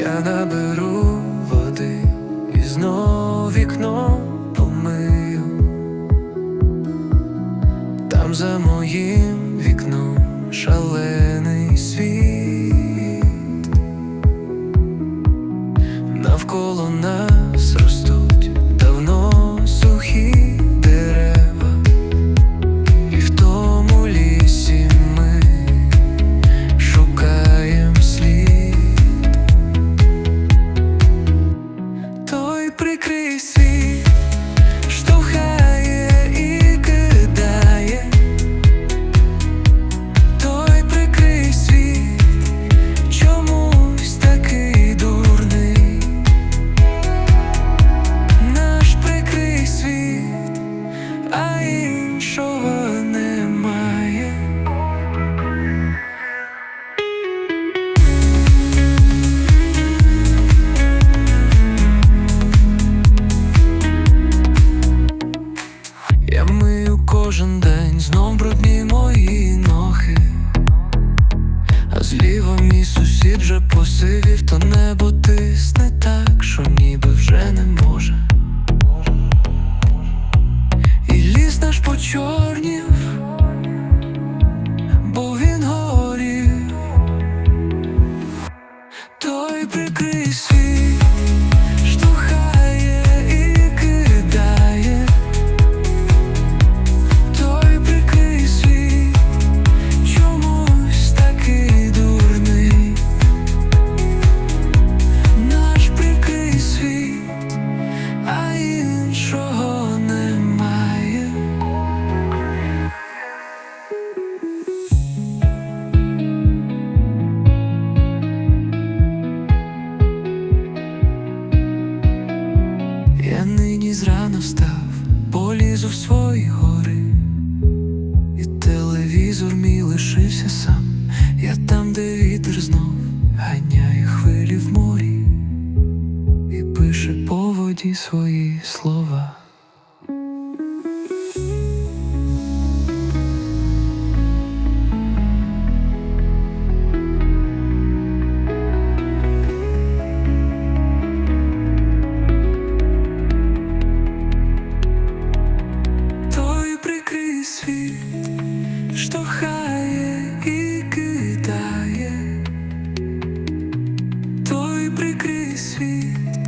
я наберу води і знов вікно помию. Там за моїм вікном шалений світ, навколо нас росте. Вже посивів, то небо тисне так, що ніби вже не може. І ліс наш почорнів, бо він горів, той прикрий світ Я нині зрано встав, полізу в свої гори, і телевізор мій лишився сам. Я там, де вітер знов ганяє хвилі в морі, і пише по воді свої слова. crescido